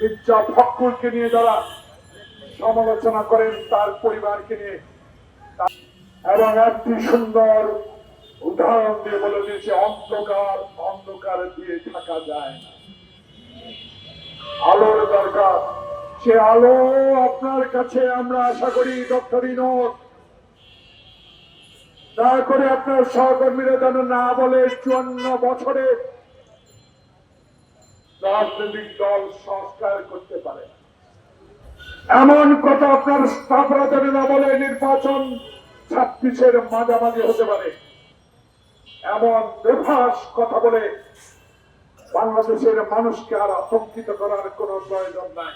মির্জা ফখরুলকে নিয়ে যারা সমালোচনা করেন, তার পরিবারকে নিয়ে। এবং একটি সুন্দর উদাহরণ দিয়ে বলে দিয়েছে অন্ধকার অন্ধকার দিয়ে থাকা যায় না। আলোর দরকার। সে আলো আপনার কাছে আমরা আশা করি, ডক্টর ইনোদ। দয়া করে আপনার সহকর্মীরা যেন না বলে, চুয়ান্ন বছরে রাজনৈতিক দল সংস্কার করতে পারে। এমন কথা আপনার স্টাফরা যেন না বলে নির্বাচন ছাব্বিশের মাঝামাঝি হতে পারে। এমন বেফাস কথা বলে বাংলাদেশের মানুষকে আর আতঙ্কিত করার কোনো প্রয়োজন নাই।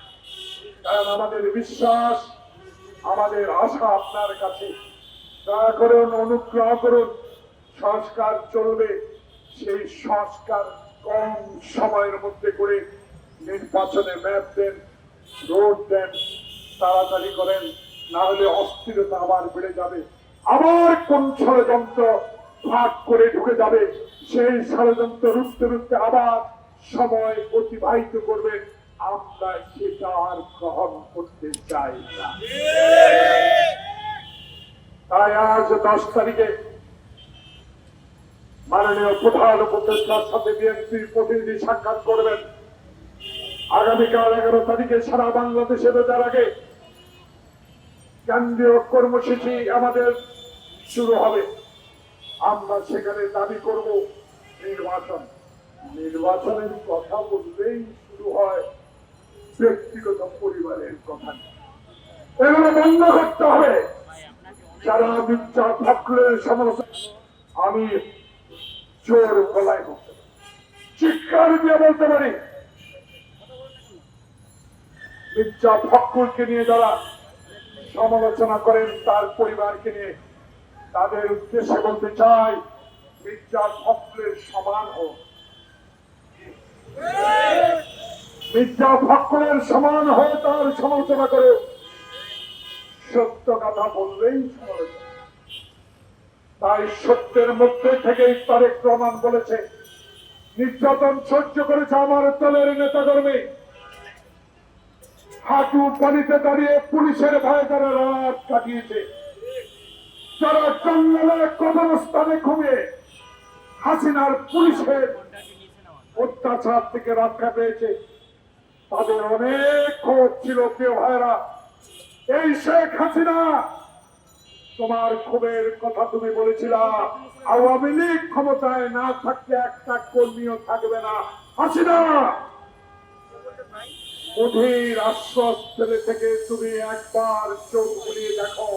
কারণ আমাদের বিশ্বাস, আমাদের আশা আপনার কাছে। দয়া করুন অনুগ্রহ করুন, সংস্কার চলবে, সেই সংস্কার কম সময়ের মধ্যে করে নির্বাচনে ম্যাপ দেন রোড দেন তাড়াতাড়ি করেন না হলে অস্থিরতা আবার বেড়ে যাবে। আবার কোন ষড়যন্ত্র ভাগ করে ঢুকে যাবে সেই ষড়যন্ত্র রুখতে রুখতে আবার সময় অতিবাহিত করবে। আমরা সেটা আর গ্রহণ করতে চাই না। তাই আজ দশ তারিখে মাননীয় প্রধান উপদেষ্টার সাথে বিএনপির প্রতিনিধি সাক্ষাৎ করবেন। আগামীকাল এগারো তারিখে সারা বাংলাদেশে রোজার আগে কেন্দ্রীয় কর্মসূচি আমাদের শুরু হবে। আমরা সেখানে দাবি করব নির্বাচন। নির্বাচনের কথা বললেই শুরু হয় ব্যক্তিগত পরিবারের কথা। এগুলো বন্ধ করতে হবে। যারা মির্জা ফখরুলের সমালোচনা আমি জোর গলায় বলতে চিৎকার দিয়ে বলতে পারি। মির্জা ফখরুলকে নিয়ে যারা সমালোচনা করেন, তার পরিবারকে নিয়ে তাদের উদ্দেশ্যে বলতে চাই, মির্জা ফখরুলের সমান হোক। মির্জা ফখরুলের সমান হয়ে তার সমালোচনা করে সত্য কথা বললেই সমালোচনা। তাই সত্যের মধ্যে থেকেই তারেক রহমান বলেছে। নির্যাতন সহ্য করেছে আমার দলের নেতা কর্মী হাঁটু পানিতে দাঁড়িয়ে পুলিশের ভয়ে তারা রাত কাটিয়েছে। যারা জঙ্গলে কবরস্থানে ঘুমিয়ে হাসিনার পুলিশের অত্যাচার থেকে রক্ষা পেয়েছে, তাদের অনেক খোঁজ ছিল, প্রিয় ভাইরা এই শেখ হাসিনা তোমার ক্ষোভের কথা তুমি বলেছিলা। আওয়ামী লীগ ক্ষমতায় না থাকলে একটা কর্মীও থাকবে না। হাসিনা অধীর থেকে তুমি একবার চোখ বুলিয়ে দেখো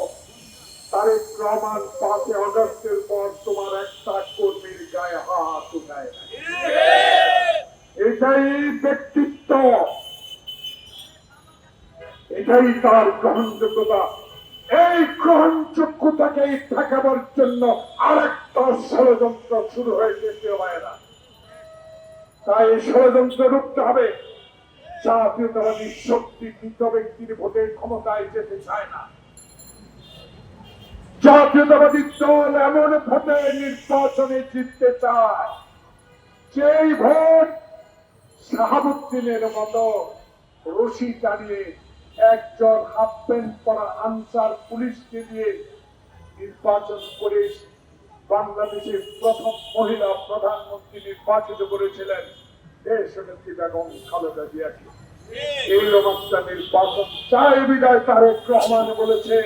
রহমান পাঁচই আগস্টের পর তোমার একটা কর্মীর গায়ে হাত উঠায় এটাই ব্যক্তিত্ব। এটাই তার গ্রহণযোগ্যতা। এই গ্রহণযোগ্যতাকে ঠেকাবার জন্য আরেকটা ষড়যন্ত্র শুরু হয়েছে প্রিয় ভাইয়েরা তাই ষড়যন্ত্র রুখতে হবে। জাতীয়তাবাদী শক্তি মৃত ব্যক্তির ভোটে ক্ষমতায় যেতে চায় না। জাতীয়তাবাদী দল এমন ভোটে নির্বাচনে জিততে চায়, যেই ভোট শাহাবুদ্দিনের মতো রশি টানিয়ে একজন হাফ প্যান্ট পরা আনসার পুলিশকে দিয়ে নির্বাচন করে বাংলাদেশের প্রথম মহিলা প্রধানমন্ত্রী নির্বাচিত করেছিলেন। দেশনেত্রী বেগম খালেদা জিয়াকে। এইরকম একটা নির্বাচন চাই বিদায় তারেক রহমান বলেছে।